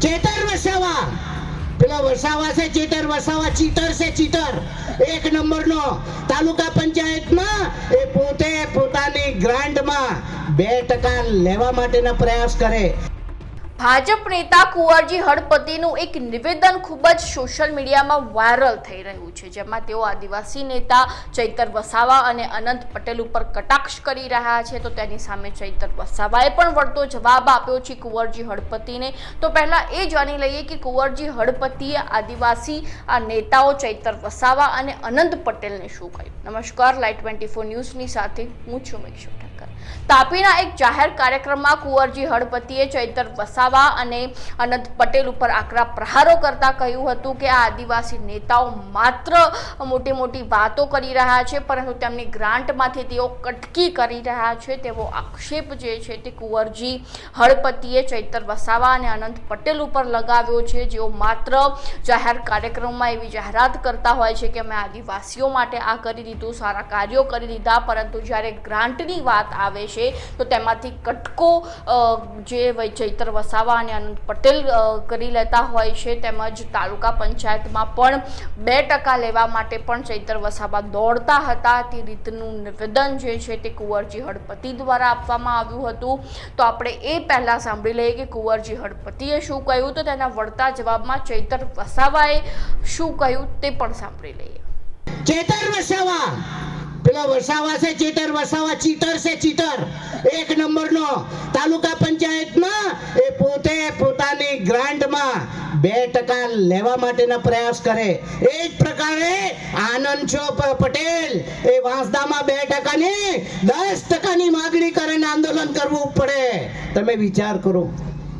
ચેતર વસાવા. પેલા વસાવા છે, ચેતર વસાવા, ચીતર છે, ચીતર. એક નંબરનો તાલુકા પંચાયતમાં એ પોતે પોતાની ગ્રાન્ડમાં બે ટકા લેવા માટેના પ્રયાસ કરે. ભાજપ નેતા કુંવરજી હળપતિનું એક નિવેદન ખૂબ જ સોશિયલ મીડિયામાં વાયરલ થઈ રહ્યું છે, જેમાં તેઓ આદિવાસી નેતા ચૈતર વસાવા અને અનંત પટેલ ઉપર કટાક્ષ કરી રહ્યા છે. તો તેની સામે ચૈતર વસાવાએ પણ વળતો જવાબ આપ્યો છે કુંવરજી હળપતિને તો પહેલાં એ જાણી લઈએ કે કુંવરજી હળપતિએ આદિવાસી આ નેતાઓ ચૈતર વસાવા અને અનંત પટેલને શું કહ્યું? નમસ્કાર લાઈટ ટ્વેન્ટી ફોર ન્યૂઝની સાથે હું છું મેક્ષુ ઠક્કર તાપીના એક જાહેર કાર્યક્રમમાં કુંવરજી હળપતિએ ચૈતર વસાવા અને અનંત પટેલ ઉપર આકરા પ્રહારો કરતા કહ્યું હતું કે આ આદિવાસી નેતાઓ માત્ર મોટી મોટી વાતો કરી રહ્યા છે, પરંતુ તેમની ગ્રાન્ટમાંથી તેઓ કટકી કરી રહ્યા છે. તેવો આક્ષેપ જે છે તે કુંવરજી હળપતિએ ચૈતર વસાવા અને અનંત પટેલ ઉપર લગાવ્યો છે. જેઓ માત્ર જાહેર કાર્યક્રમમાં એવી જાહેરાત કરતા હોય છે કે અમે આદિવાસીઓ માટે આ કરી દીધું, સારા કાર્યો કરી દીધા, પરંતુ જ્યારે ગ્રાન્ટની વાત આવે છે, તો તેમાંથી કટકો જે ચૈતર વસાવા અને અનંત પટેલ કરી લેતા હોય છે. તેમજ તાલુકા પંચાયતમાં પણ બે ટકા લેવા માટે પણ ચૈતર વસાવા દોડતા હતા. તે રીતનું નિવેદન જે છે તે કુંવરજી હળપતિ દ્વારા આપવામાં આવ્યું હતું. તો આપણે એ પહેલાં સાંભળી લઈએ કે કુંવરજી હળપતિએ શું કહ્યું તો તેના વળતા જવાબમાં ચૈતર વસાવાએ શું કહ્યું તે પણ સાંભળી લઈએ. ચેતર વસાવા પેલા વસાવા છે ચીટર વસાવા ચીટર છે ચીટર. એક નંબરનો તાલુકા પંચાયતમાં એ પોતે પોતાની ગ્રાન્ટમાં બે ટકા લેવા માટેના પ્રયાસ કરે. એ જ પ્રકારે આનંદ છો પટેલ, એ વાંસદામાં બે ટકાની, દસ ટકાની માગણી કરીને આંદોલન કરવું પડે. તમે વિચાર કરો.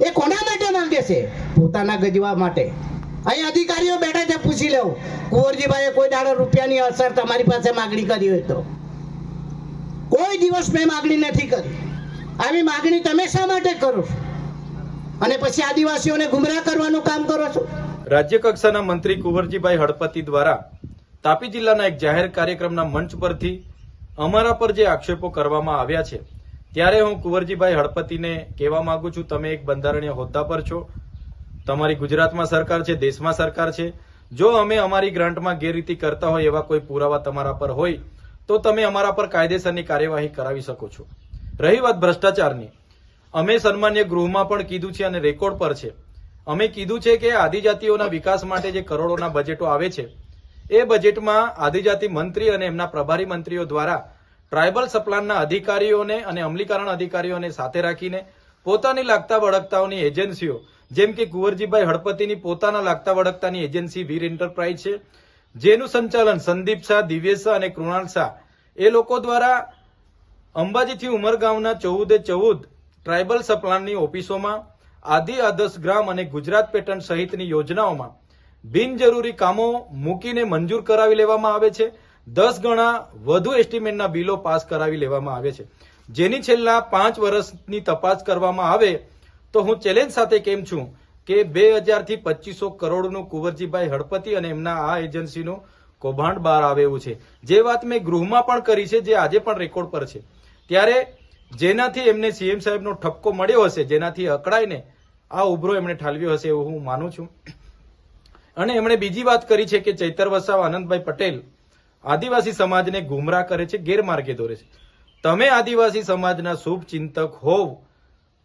એ કોના માટે માંગે છે? પોતાના ગજવા માટે. અહીં અધિકારીઓ બેઠા છે, પૂછી લેવું. કુંવરજીભાઈએ કોઈ દાડો રૂપિયાની અસર તમારી પાસે માગણી કરી હોય તો. કોઈ દિવસ મેં માગણી નથી કરી. આવી માગણી તમે શા માટે કરો છો? અને પછી આદિવાસીઓને ગુમરાહ કરવાનું કામ કરો છો? રાજ્ય કક્ષાના મંત્રી કુંવરજીભાઈ હળપતિ દ્વારા તાપી જિલ્લાના એક જાહેર કાર્યક્રમના મંચ પરથી અમારા પર જે આક્ષેપો કરવામાં આવ્યા છે, ત્યારે હું કુંવરજીભાઈ હળપતિને કહેવા માંગુ છું, તમે એક બંધારણીય હોદ્દા પર છો. તમારી ગુજરાતમાં સરકાર છે, દેશમાં સરકાર છે. જો અમે અમારી ગ્રાન્ટમાં ગેરરીતિ કરતા હોય એવા કોઈ પુરાવા તમારા પર હોય, તો તમે અમારા પર કાયદેસરની કાર્યવાહી કરાવી શકો છો. રહી વાત ભ્રષ્ટાચારની. અમે સન્માન્ય ગૃહમાં પણ કીધું છે અને રેકોર્ડ પર છે. અમે કીધું છે કે આદિજાતિઓના વિકાસ માટે જે કરોડોના બજેટો આવે છે, એ બજેટમાં આદિજાતિ મંત્રી અને એમના પ્રભારી મંત્રીઓ દ્વારા ટ્રાયબલ સપ્લાનના અધિકારીઓને અને અમલીકરણ અધિકારીઓને સાથે રાખીને પોતાની લાગતા વળગતાઓની એજન્સીઓ જેમ કે કુંવરજીભાઈ હળપતિની પોતાના લાગતા વળગતાની એજન્સી વીર એન્ટરપ્રાઇઝ છે. જેનું સંચાલન સંદીપ શાહ, દિવ્યેશ અને કૃણાલ શાહ. એ લોકો દ્વારા અંબાજીથી ઉમરગાંવના ચૌદે ચૌદ ટ્રાયબલ સપ્લાનની ઓફિસોમાં, આદિ આદર્શ ગ્રામ અને ગુજરાત પેટર્ન સહિતની યોજનાઓમાં બિનજરૂરી કામો મૂકીને મંજૂર કરાવી લેવામાં આવે છે. દસ ગણા વધુ એસ્ટિમેટના બિલો પાસ કરાવી લેવામાં આવે છે. જેની છેલ્લા પાંચ વર્ષની તપાસ કરવામાં આવે તો હું ચેલેન્જ સાથે કેમ છું કે બે હજારથી પચીસો કરોડનું કુંવરજીભાઈ હળપતિ અને એમના આ એજન્સીનું કૌભાંડ બહાર આવે એવું છે. જે વાત મેં ગૃહમાં પણ કરી છે, જે આજે પણ રેકોર્ડ પર છે. ત્યારે જેનાથી એમને સીએમ સાહેબનો ઠપકો મળ્યો હશે, જેનાથી અકળાઈને આ ઉભરો એમણે ઠાલવ્યો હશે એવું હું માનું છું. અને એમણે બીજી વાત કરી છે કે ચૈતર વસાવ, આનંદભાઈ પટેલ આદિવાસી સમાજને ગુમરાહ કરે છે, ગેરમાર્ગે દોરે છે. તમે આદિવાસી સમાજના શુભ ચિંતક હોવ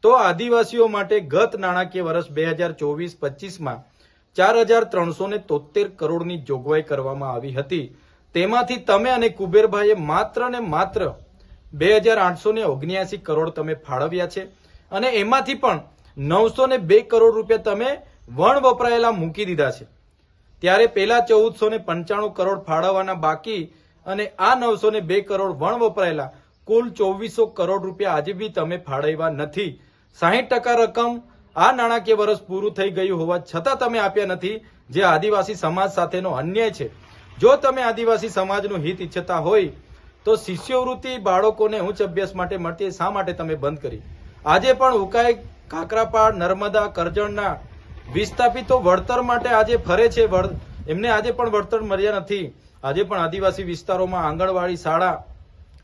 તો આદિવાસીઓ માટે ગત નાણાકીય વર્ષ બે હજાર ચોવીસ પચીસમાં ચાર હજાર ત્રણસો ને તોતેર કરોડની જોગવાઈ કરવામાં આવી હતી. તેમાંથી તમે અને કુબેરભાઈએ માત્ર ને માત્ર બે હજાર આઠસો ને ઓગણ્યાસી કરોડ તમે ફાળવ્યા છે અને એમાંથી પણ નવસો ને બે કરોડ રૂપિયા તમે વણ વપરાયેલા મૂકી દીધા છે. ત્યારે પેલા ચૌદસો ને પંચાણું કરોડ ફાળવવાના બાકી અને આ નવસો ને બે કરોડ વણ વપરાયેલા કુલ ચોવીસો કરોડ રૂપિયા આજે બી તમે ફાળવ્યા નથી. સાહીઠ ટકા રકમ આ નાણાકીય વર્ષ પૂરું થઈ ગયું હોવા છતાં તમે આપ્યા નથી, જે આદિવાસી સમાજ સાથેનો અન્યાય છે. જો તમે આદિવાસી સમાજનું હિત ઈચ્છતા હોય, તો શિષ્યવૃત્તિ બાળકોને ઉચ્ચ અભ્યાસ માટે મળતી શા માટે તમે બંધ કરી? આજે પણ ઉકાઈ, કાકરાપાડ, નર્મદા, કરજણના વિસ્થાપિતો વળતર માટે આજે ફરે છે. એમને આજે પણ વળતર મળ્યા નથી. આજે પણ આદિવાસી વિસ્તારોમાં આંગણવાડી શાળા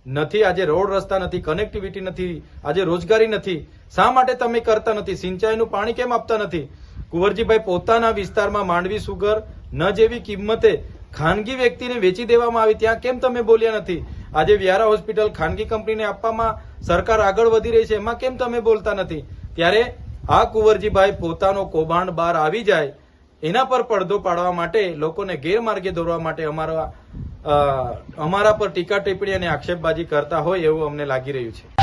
નથી, આજે રોડ રસ્તા નથી કનેક્ટિવિટી નથી, આજે રોજગારી નથી. શા માટે તમે કરતા નથી? સિંચાઈનું પાણી કેમ આપતા નથી? કુંવરજીભાઈ પોતાના વિસ્તારમાં માંડવી સુગર ન જેવી કિંમતે ખાનગી વ્યક્તિને વેચી દેવામાં આવી, ત્યાં કેમ તમે બોલ્યા નથી? આજે વ્યારા હોસ્પિટલ ખાનગી કંપનીને આપવામાં સરકાર આગળ વધી રહી છે, એમાં કેમ તમે બોલતા નથી? ત્યારે આ કુંવરજીભાઈ પોતાનો કૌભાંડ બહાર આવી જાય, એના પર પડદો પાડવા માટે, લોકોને ગેરમાર્ગે દોરવા માટે અમારા અમારા પર ટીકા ટિપ્પણી અને આક્ષેપબાજી કરતા હોય એવું અમને લાગી રહ્યું છે.